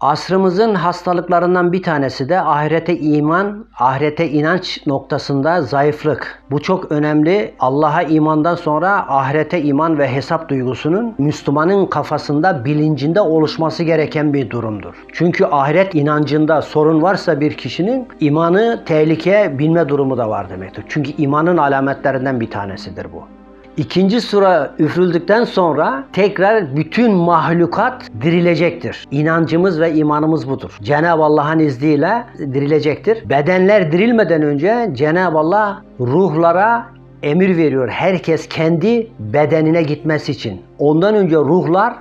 Asrımızın hastalıklarından bir tanesi de ahirete iman, ahirete inanç noktasında zayıflık. Bu çok önemli. Allah'a imandan sonra ahirete iman ve hesap duygusunun Müslümanın kafasında, bilincinde oluşması gereken bir durumdur. Çünkü ahiret inancında sorun varsa bir kişinin imanı tehlikeye binme durumu da var demektir. Çünkü imanın alametlerinden bir tanesidir bu. İkinci sura üfürüldükten sonra tekrar bütün mahlukat dirilecektir. İnancımız ve imanımız budur. Cenab-ı Allah'ın izniyle dirilecektir. Bedenler dirilmeden önce Cenab-ı Allah ruhlara emir veriyor. Herkes kendi bedenine gitmesi için. Ondan önce ruhlar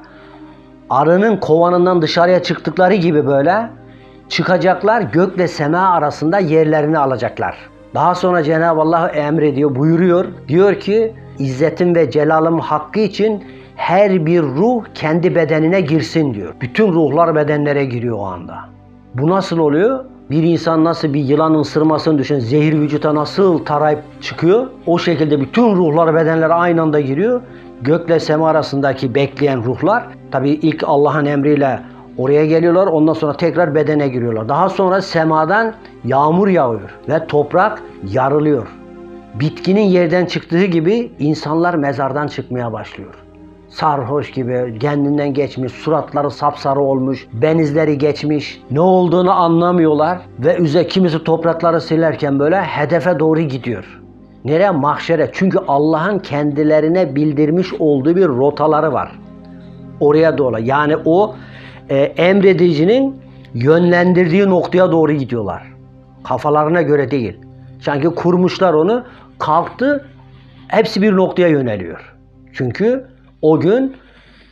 arının kovanından dışarıya çıktıkları gibi böyle çıkacaklar gökle sema arasında yerlerini alacaklar. Daha sonra Cenab-ı Allah emrediyor, buyuruyor. Diyor ki İzzetim ve celalım hakkı için her bir ruh kendi bedenine girsin diyor. Bütün ruhlar bedenlere giriyor o anda. Bu nasıl oluyor? Bir insan nasıl bir yılanın ısırmasını düşün, zehir vücuta nasıl tarayıp çıkıyor? O şekilde bütün ruhlar bedenlere aynı anda giriyor. Gökle sema arasındaki bekleyen ruhlar, tabii ilk Allah'ın emriyle oraya geliyorlar, ondan sonra tekrar bedene giriyorlar. Daha sonra semadan yağmur yağıyor ve toprak yarılıyor. Bitkinin yerden çıktığı gibi insanlar mezardan çıkmaya başlıyor. Sarhoş gibi kendinden geçmiş, suratları sapsarı olmuş, benizleri geçmiş, ne olduğunu anlamıyorlar ve üze kimisi toprakları silerken böyle hedefe doğru gidiyor. Nereye? Mahşere. Çünkü Allah'ın kendilerine bildirmiş olduğu bir rotaları var. Oraya doğru. Yani o e, emredicinin yönlendirdiği noktaya doğru gidiyorlar. Kafalarına göre değil. Sanki kurmuşlar onu, kalktı, hepsi bir noktaya yöneliyor. Çünkü o gün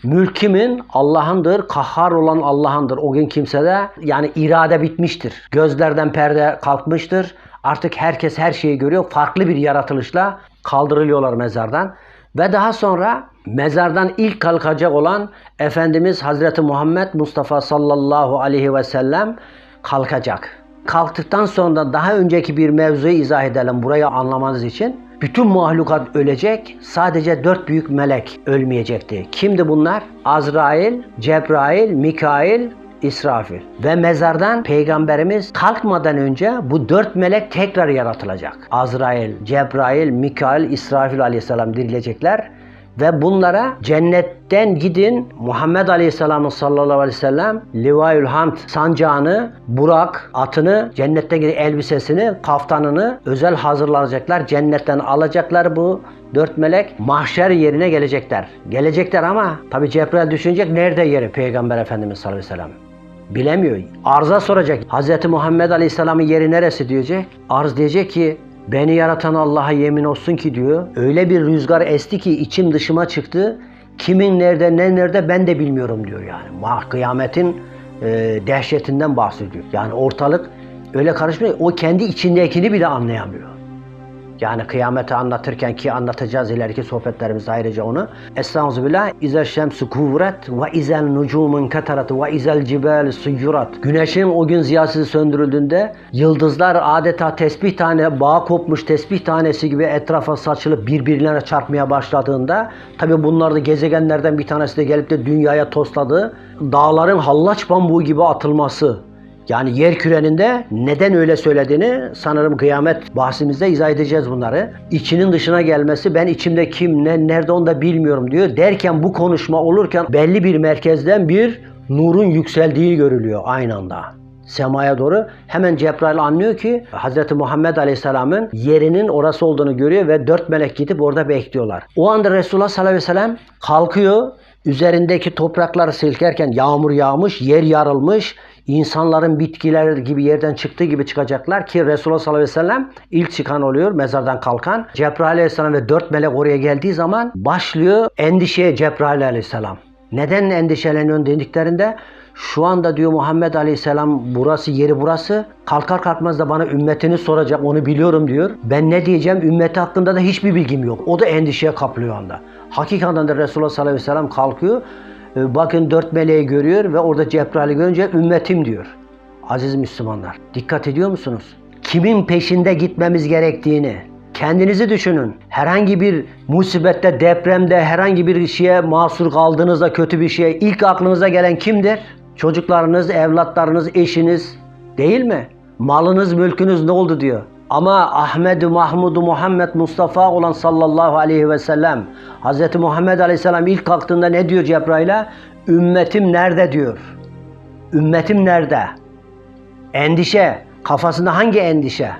mülkimin Allah'ındır, kahhar olan Allah'ındır. O gün kimsede yani irade bitmiştir. Gözlerden perde kalkmıştır. Artık herkes her şeyi görüyor. Farklı bir yaratılışla kaldırılıyorlar mezardan. Ve daha sonra mezardan ilk kalkacak olan Efendimiz Hazreti Muhammed Mustafa sallallahu aleyhi ve sellem kalkacak. Kalktıktan sonra daha önceki bir mevzuyu izah edelim burayı anlamanız için. Bütün mahlukat ölecek. Sadece dört büyük melek ölmeyecekti. Kimdi bunlar? Azrail, Cebrail, Mikail, İsrafil. Ve mezardan peygamberimiz kalkmadan önce bu dört melek tekrar yaratılacak. Azrail, Cebrail, Mikail, İsrafil aleyhisselam dirilecekler. Ve bunlara cennetten gidin Muhammed Aleyhisselam'ın sallallahu aleyhi ve sellem Livayül Hamd sancağını, Burak atını, cennetten gidin elbisesini, kaftanını özel hazırlanacaklar. Cennetten alacaklar bu dört melek mahşer yerine gelecekler. Gelecekler ama tabi Cebrail düşünecek nerede yeri Peygamber Efendimiz sallallahu aleyhi ve sellem. Bilemiyor. Arza soracak. Hz. Muhammed Aleyhisselam'ın yeri neresi diyecek. Arz diyecek ki Beni yaratan Allah'a yemin olsun ki diyor. Öyle bir rüzgar esti ki içim dışıma çıktı. Kimin nerede ne nerede ben de bilmiyorum diyor yani. Kıyametin e, dehşetinden bahsediyor. Yani ortalık öyle karışmıyor. O kendi içindekini bile anlayamıyor. Yani kıyameti anlatırken ki anlatacağız ileriki sohbetlerimizde ayrıca onu. Estağfirullah. İzel şemsu kuvret ve izel nucumun katarat ve izel cibel suyurat. Güneşin o gün ziyası söndürüldüğünde yıldızlar adeta tesbih tane bağ kopmuş tesbih tanesi gibi etrafa saçılıp birbirlerine çarpmaya başladığında tabi bunlar da gezegenlerden bir tanesi de gelip de dünyaya tosladı. Dağların hallaç bambuğu gibi atılması yani yer küreninde neden öyle söylediğini sanırım kıyamet bahsimizde izah edeceğiz bunları. İçinin dışına gelmesi ben içimde kim ne nerede onu da bilmiyorum diyor. Derken bu konuşma olurken belli bir merkezden bir nurun yükseldiği görülüyor aynı anda semaya doğru. Hemen Cebrail anlıyor ki Hz. Muhammed Aleyhisselam'ın yerinin orası olduğunu görüyor ve dört melek gidip orada bekliyorlar. O anda Resulullah sallallahu aleyhi ve sellem kalkıyor. Üzerindeki toprakları silkerken yağmur yağmış, yer yarılmış, insanların bitkiler gibi yerden çıktığı gibi çıkacaklar ki Resulullah sallallahu aleyhi ve sellem ilk çıkan oluyor mezardan kalkan. Cebrail aleyhisselam ve dört melek oraya geldiği zaman başlıyor endişeye Cebrail aleyhisselam. Neden endişeleniyorsun dediklerinde şu anda diyor Muhammed Aleyhisselam burası yeri burası. Kalkar kalkmaz da bana ümmetini soracak onu biliyorum diyor. Ben ne diyeceğim ümmeti hakkında da hiçbir bilgim yok. O da endişeye kaplıyor anda. Hakikaten de Resulullah sallallahu aleyhi ve sellem kalkıyor. Ee, Bakın dört meleği görüyor ve orada Cebrail'i görünce ümmetim diyor. Aziz Müslümanlar dikkat ediyor musunuz? Kimin peşinde gitmemiz gerektiğini, Kendinizi düşünün. Herhangi bir musibette, depremde, herhangi bir şeye mahsur kaldığınızda kötü bir şeye ilk aklınıza gelen kimdir? Çocuklarınız, evlatlarınız, eşiniz değil mi? Malınız, mülkünüz ne oldu diyor. Ama Ahmed-i Mahmud-u Muhammed Mustafa olan sallallahu aleyhi ve sellem Hz. Muhammed aleyhisselam ilk kalktığında ne diyor Cebrail'e? Ümmetim nerede diyor. Ümmetim nerede? Endişe. Kafasında hangi endişe?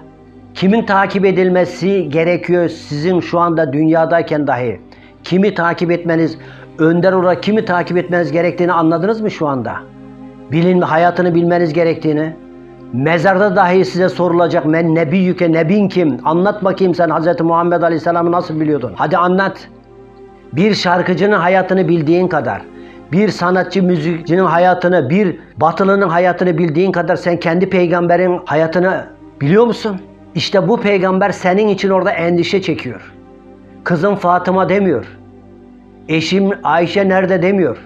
Kimin takip edilmesi gerekiyor sizin şu anda dünyadayken dahi? Kimi takip etmeniz, önder olarak kimi takip etmeniz gerektiğini anladınız mı şu anda? Bilin, hayatını bilmeniz gerektiğini. Mezarda dahi size sorulacak men nebiyyüke nebin kim? Anlat bakayım sen Hz. Muhammed Aleyhisselam'ı nasıl biliyordun? Hadi anlat. Bir şarkıcının hayatını bildiğin kadar, bir sanatçı müzikçinin hayatını, bir batılının hayatını bildiğin kadar sen kendi peygamberin hayatını biliyor musun? İşte bu peygamber senin için orada endişe çekiyor. Kızım Fatıma demiyor. Eşim Ayşe nerede demiyor.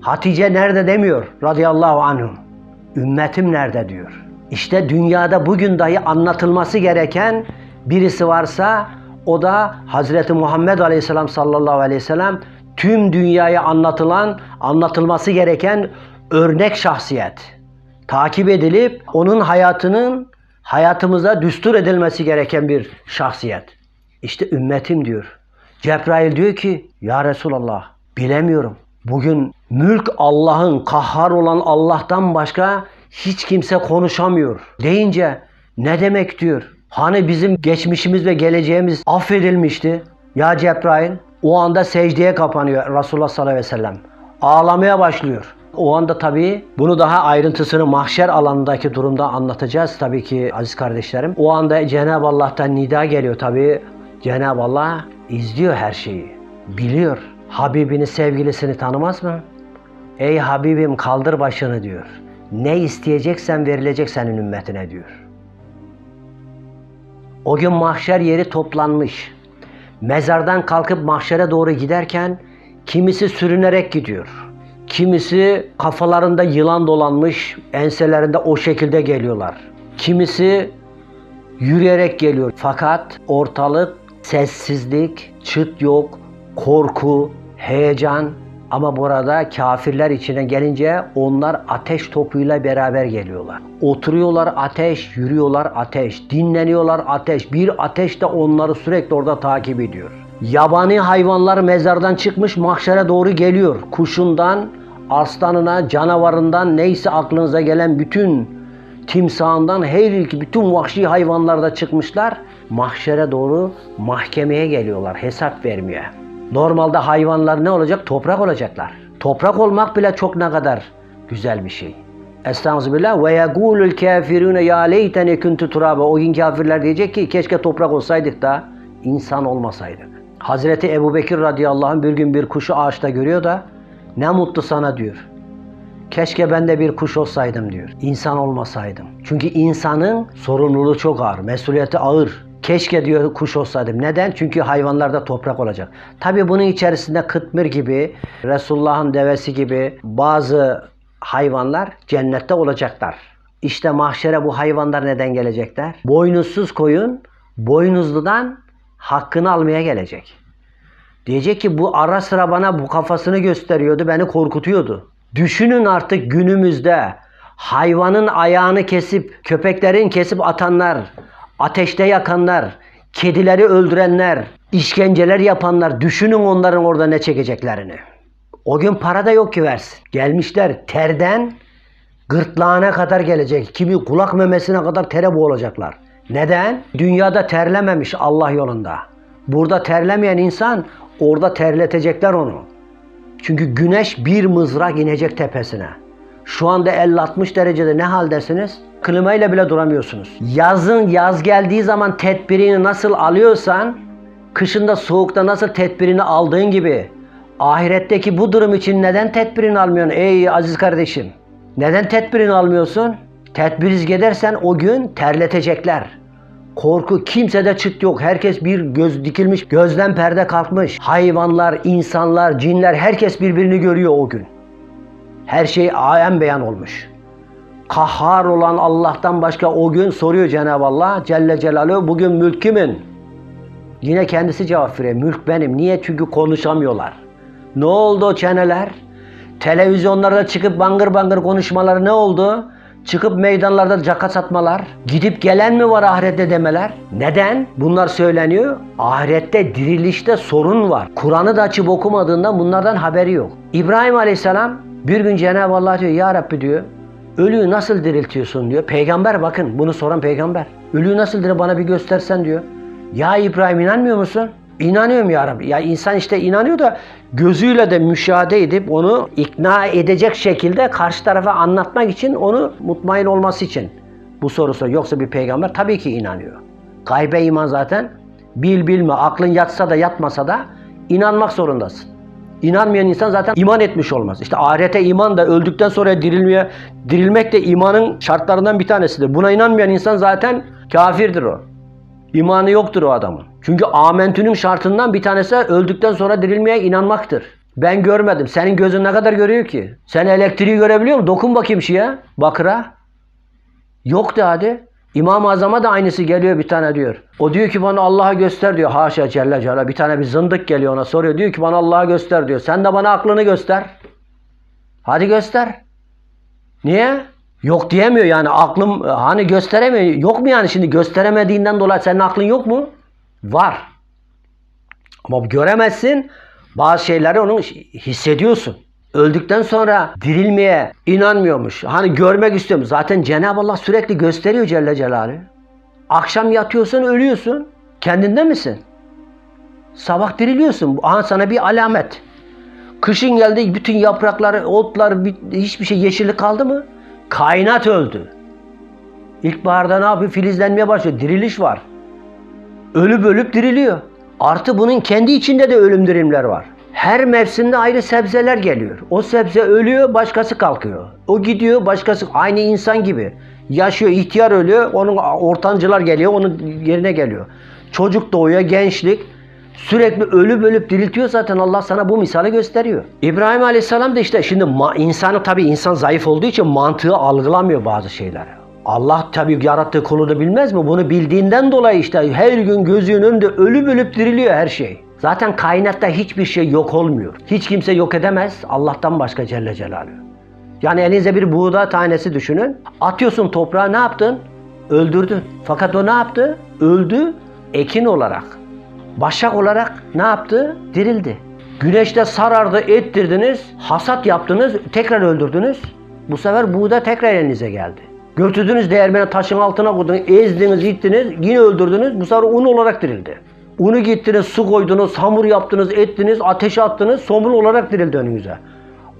Hatice nerede demiyor radıyallahu anhum. Ümmetim nerede diyor. İşte dünyada bugün dahi anlatılması gereken birisi varsa o da Hazreti Muhammed Aleyhisselam sallallahu aleyhi ve sellem tüm dünyaya anlatılan, anlatılması gereken örnek şahsiyet. Takip edilip onun hayatının hayatımıza düstur edilmesi gereken bir şahsiyet. İşte ümmetim diyor. Cebrail diyor ki ya Resulallah bilemiyorum. Bugün mülk Allah'ın kahhar olan Allah'tan başka hiç kimse konuşamıyor. Deyince ne demek diyor. Hani bizim geçmişimiz ve geleceğimiz affedilmişti. Ya Cebrail o anda secdeye kapanıyor Resulullah sallallahu aleyhi ve sellem. Ağlamaya başlıyor. O anda tabii bunu daha ayrıntısını mahşer alanındaki durumda anlatacağız tabii ki aziz kardeşlerim. O anda Cenab-ı Allah'tan nida geliyor tabii. Cenab-ı Allah izliyor her şeyi. Biliyor. Habibini, sevgilisini tanımaz mı? Ey Habibim kaldır başını diyor. Ne isteyeceksen verilecek senin ümmetine diyor. O gün mahşer yeri toplanmış. Mezardan kalkıp mahşere doğru giderken kimisi sürünerek gidiyor. Kimisi kafalarında yılan dolanmış, enselerinde o şekilde geliyorlar. Kimisi yürüyerek geliyor. Fakat ortalık sessizlik, çıt yok, korku, heyecan ama burada kafirler içine gelince onlar ateş topuyla beraber geliyorlar. Oturuyorlar ateş, yürüyorlar ateş, dinleniyorlar ateş. Bir ateş de onları sürekli orada takip ediyor. Yabani hayvanlar mezardan çıkmış mahşere doğru geliyor. Kuşundan, aslanına, canavarından neyse aklınıza gelen bütün timsahından her iki bütün vahşi hayvanlar da çıkmışlar. Mahşere doğru mahkemeye geliyorlar hesap vermeye. Normalde hayvanlar ne olacak? Toprak olacaklar. Toprak olmak bile çok ne kadar güzel bir şey. Estağfirullah ve yegulul kafirune ya leyteni kuntu turaba. O gün kafirler diyecek ki keşke toprak olsaydık da insan olmasaydık. Hazreti Ebu Bekir radıyallahu anh bir gün bir kuşu ağaçta görüyor da ne mutlu sana diyor. Keşke ben de bir kuş olsaydım diyor. İnsan olmasaydım. Çünkü insanın sorumluluğu çok ağır, mesuliyeti ağır. Keşke diyor kuş olsaydım. Neden? Çünkü hayvanlarda toprak olacak. Tabi bunun içerisinde kıtmir gibi, Resulullah'ın devesi gibi bazı hayvanlar cennette olacaklar. İşte mahşere bu hayvanlar neden gelecekler? Boynuzsuz koyun, boynuzludan hakkını almaya gelecek. Diyecek ki bu ara sıra bana bu kafasını gösteriyordu, beni korkutuyordu. Düşünün artık günümüzde hayvanın ayağını kesip, köpeklerin kesip atanlar, ateşte yakanlar, kedileri öldürenler, işkenceler yapanlar, düşünün onların orada ne çekeceklerini. O gün para da yok ki versin. Gelmişler terden gırtlağına kadar gelecek. Kimi kulak memesine kadar tere boğulacaklar. Neden? Dünyada terlememiş Allah yolunda. Burada terlemeyen insan orada terletecekler onu. Çünkü güneş bir mızrak inecek tepesine. Şu anda 50-60 derecede ne haldesiniz? Klimayla bile duramıyorsunuz. Yazın yaz geldiği zaman tedbirini nasıl alıyorsan, kışında soğukta nasıl tedbirini aldığın gibi ahiretteki bu durum için neden tedbirini almıyorsun ey aziz kardeşim? Neden tedbirini almıyorsun? Tedbiriz gidersen o gün terletecekler. Korku kimsede çıt yok. Herkes bir göz dikilmiş, gözden perde kalkmış. Hayvanlar, insanlar, cinler herkes birbirini görüyor o gün. Her şey ayen beyan olmuş. Kahhar olan Allah'tan başka o gün soruyor Cenab-ı Allah Celle Celaluhu bugün mülk kimin? Yine kendisi cevap veriyor. Mülk benim. Niye? Çünkü konuşamıyorlar. Ne oldu o çeneler? Televizyonlarda çıkıp bangır bangır konuşmaları ne oldu? Çıkıp meydanlarda caka satmalar, gidip gelen mi var ahirette demeler. Neden? Bunlar söyleniyor. Ahirette, dirilişte sorun var. Kur'an'ı da açıp okumadığından bunlardan haberi yok. İbrahim Aleyhisselam bir gün Cenab-ı Allah diyor, Ya Rabbi diyor, ölüyü nasıl diriltiyorsun diyor. Peygamber bakın, bunu soran peygamber. Ölüyü nasıl diyor bana bir göstersen diyor. Ya İbrahim inanmıyor musun? İnanıyorum ya Rabbi. Ya insan işte inanıyor da gözüyle de müşahede edip onu ikna edecek şekilde karşı tarafa anlatmak için onu mutmain olması için bu soru soruyor. Yoksa bir peygamber tabii ki inanıyor. Gaybe iman zaten bil bilme aklın yatsa da yatmasa da inanmak zorundasın. İnanmayan insan zaten iman etmiş olmaz. İşte ahirete iman da öldükten sonra dirilmeye, dirilmek de imanın şartlarından bir tanesidir. Buna inanmayan insan zaten kafirdir o. İmanı yoktur o adamın. Çünkü amentünün şartından bir tanesi öldükten sonra dirilmeye inanmaktır. Ben görmedim. Senin gözün ne kadar görüyor ki? Sen elektriği görebiliyor musun? Dokun bakayım şeye, bakıra. Yok de hadi. İmam-ı Azam'a da aynısı geliyor bir tane diyor. O diyor ki bana Allah'a göster diyor. Haşa Celle Celle. Bir tane bir zındık geliyor ona soruyor. Diyor ki bana Allah'a göster diyor. Sen de bana aklını göster. Hadi göster. Niye? Yok diyemiyor yani aklım hani gösteremiyor. Yok mu yani şimdi gösteremediğinden dolayı senin aklın yok mu? Var. Ama göremezsin. Bazı şeyleri onu hissediyorsun. Öldükten sonra dirilmeye inanmıyormuş. Hani görmek istiyormuş. Zaten Cenab-ı Allah sürekli gösteriyor Celle Celaluhu. Akşam yatıyorsun ölüyorsun. Kendinde misin? Sabah diriliyorsun. Aha sana bir alamet. Kışın geldi bütün yapraklar, otlar, hiçbir şey yeşillik kaldı mı? Kainat öldü. İlkbaharda ne yapıyor? Filizlenmeye başlıyor. Diriliş var. Ölüp ölüp diriliyor. Artı bunun kendi içinde de ölüm dirimler var. Her mevsimde ayrı sebzeler geliyor. O sebze ölüyor, başkası kalkıyor. O gidiyor, başkası aynı insan gibi. Yaşıyor, ihtiyar ölüyor, onun ortancılar geliyor, onun yerine geliyor. Çocuk doğuyor, gençlik. Sürekli ölüp ölüp diriltiyor zaten Allah sana bu misali gösteriyor. İbrahim Aleyhisselam da işte şimdi insanı tabii insan zayıf olduğu için mantığı algılamıyor bazı şeyleri. Allah tabii yarattığı kulunu bilmez mi? Bunu bildiğinden dolayı işte her gün gözünün önünde ölüp ölüp diriliyor her şey. Zaten kainatta hiçbir şey yok olmuyor. Hiç kimse yok edemez Allah'tan başka Celle Celaluhu. Yani elinize bir buğday tanesi düşünün. Atıyorsun toprağa ne yaptın? Öldürdün. Fakat o ne yaptı? Öldü ekin olarak. Başak olarak ne yaptı? Dirildi. Güneşte sarardı, ettirdiniz, hasat yaptınız, tekrar öldürdünüz. Bu sefer buğday tekrar elinize geldi. Götürdünüz değirmeni taşın altına koydunuz, ezdiniz, ittiniz, yine öldürdünüz. Bu sefer un olarak dirildi. Unu gittiniz, su koydunuz, hamur yaptınız, ettiniz, ateşe attınız, somur olarak dirildi önünüze.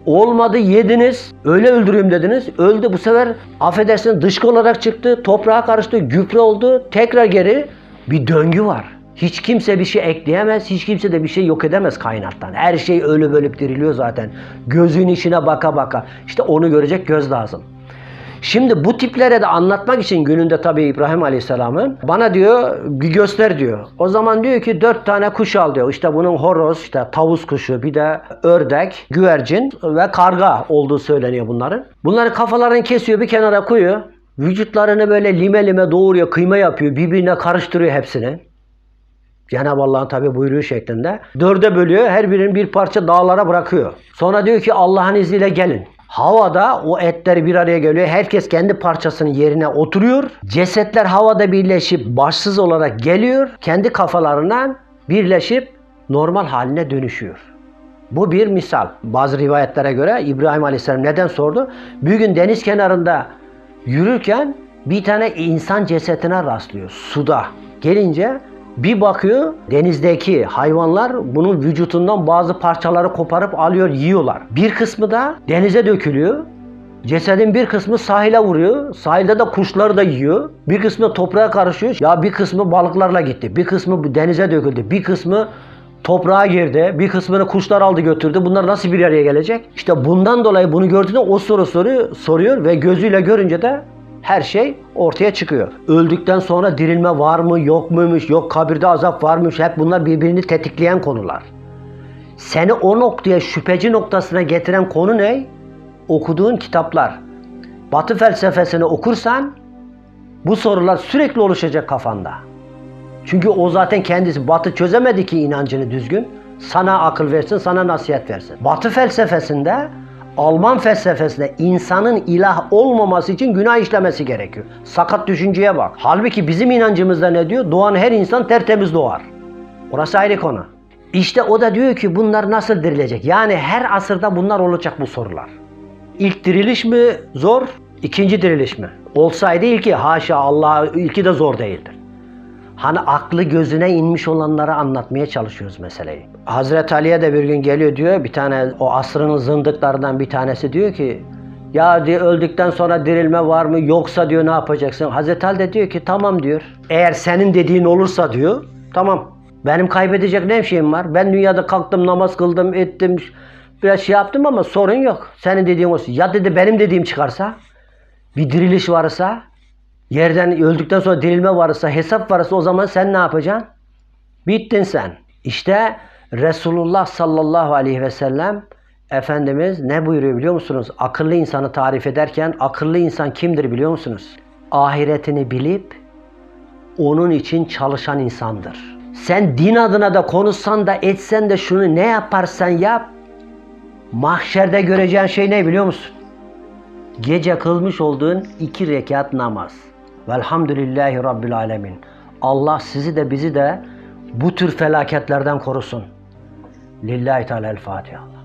Olmadı yediniz, öyle öldüreyim dediniz. Öldü bu sefer affedersiniz dışkı olarak çıktı, toprağa karıştı, gübre oldu. Tekrar geri bir döngü var. Hiç kimse bir şey ekleyemez, hiç kimse de bir şey yok edemez kaynaktan. Her şey ölüp ölüp diriliyor zaten. Gözün içine baka baka. İşte onu görecek göz lazım. Şimdi bu tiplere de anlatmak için gününde tabii İbrahim Aleyhisselam'ın bana diyor göster diyor. O zaman diyor ki dört tane kuş al diyor. İşte bunun horoz, işte tavus kuşu, bir de ördek, güvercin ve karga olduğu söyleniyor bunların. Bunları kafalarını kesiyor bir kenara koyuyor. Vücutlarını böyle lime lime doğuruyor, kıyma yapıyor, birbirine karıştırıyor hepsini. Cenab-ı Allah'ın tabi buyruğu şeklinde. Dörde bölüyor, her birinin bir parça dağlara bırakıyor. Sonra diyor ki Allah'ın izniyle gelin. Havada o etler bir araya geliyor. Herkes kendi parçasının yerine oturuyor. Cesetler havada birleşip başsız olarak geliyor. Kendi kafalarından birleşip normal haline dönüşüyor. Bu bir misal. Bazı rivayetlere göre İbrahim Aleyhisselam neden sordu? Bir gün deniz kenarında yürürken bir tane insan cesetine rastlıyor suda. Gelince bir bakıyor denizdeki hayvanlar bunun vücutundan bazı parçaları koparıp alıyor yiyorlar. Bir kısmı da denize dökülüyor. Cesedin bir kısmı sahile vuruyor. Sahilde de kuşları da yiyor. Bir kısmı toprağa karışıyor. Ya bir kısmı balıklarla gitti. Bir kısmı denize döküldü. Bir kısmı toprağa girdi. Bir kısmını kuşlar aldı götürdü. Bunlar nasıl bir araya gelecek? İşte bundan dolayı bunu gördüğünde o soru soruyor, soruyor ve gözüyle görünce de her şey ortaya çıkıyor. Öldükten sonra dirilme var mı yok muymuş, yok kabirde azap varmış hep bunlar birbirini tetikleyen konular. Seni o noktaya şüpheci noktasına getiren konu ne? Okuduğun kitaplar. Batı felsefesini okursan bu sorular sürekli oluşacak kafanda. Çünkü o zaten kendisi Batı çözemedi ki inancını düzgün. Sana akıl versin, sana nasihat versin. Batı felsefesinde Alman felsefesinde insanın ilah olmaması için günah işlemesi gerekiyor. Sakat düşünceye bak. Halbuki bizim inancımızda ne diyor? Doğan her insan tertemiz doğar. Orası ayrı konu. İşte o da diyor ki bunlar nasıl dirilecek? Yani her asırda bunlar olacak bu sorular. İlk diriliş mi zor? İkinci diriliş mi? Olsaydı ilki haşa Allah ilki de zor değildir. Hani aklı gözüne inmiş olanları anlatmaya çalışıyoruz meseleyi. Hazreti Ali'ye de bir gün geliyor diyor bir tane o asrının zındıklarından bir tanesi diyor ki ya diyor öldükten sonra dirilme var mı yoksa diyor ne yapacaksın? Hazreti Ali de diyor ki tamam diyor. Eğer senin dediğin olursa diyor tamam. Benim kaybedecek ne şeyim var? Ben dünyada kalktım namaz kıldım ettim biraz şey yaptım ama sorun yok. Senin dediğin olsun. Ya dedi benim dediğim çıkarsa bir diriliş varsa Yerden öldükten sonra dirilme varsa, hesap varsa o zaman sen ne yapacaksın? Bittin sen. İşte Resulullah sallallahu aleyhi ve sellem Efendimiz ne buyuruyor biliyor musunuz? Akıllı insanı tarif ederken akıllı insan kimdir biliyor musunuz? Ahiretini bilip onun için çalışan insandır. Sen din adına da konuşsan da etsen de şunu ne yaparsan yap mahşerde göreceğin şey ne biliyor musun? Gece kılmış olduğun iki rekat namaz. Velhamdülillahi Rabbil Alemin. Allah sizi de bizi de bu tür felaketlerden korusun. Lillahi Teala'l Fatiha.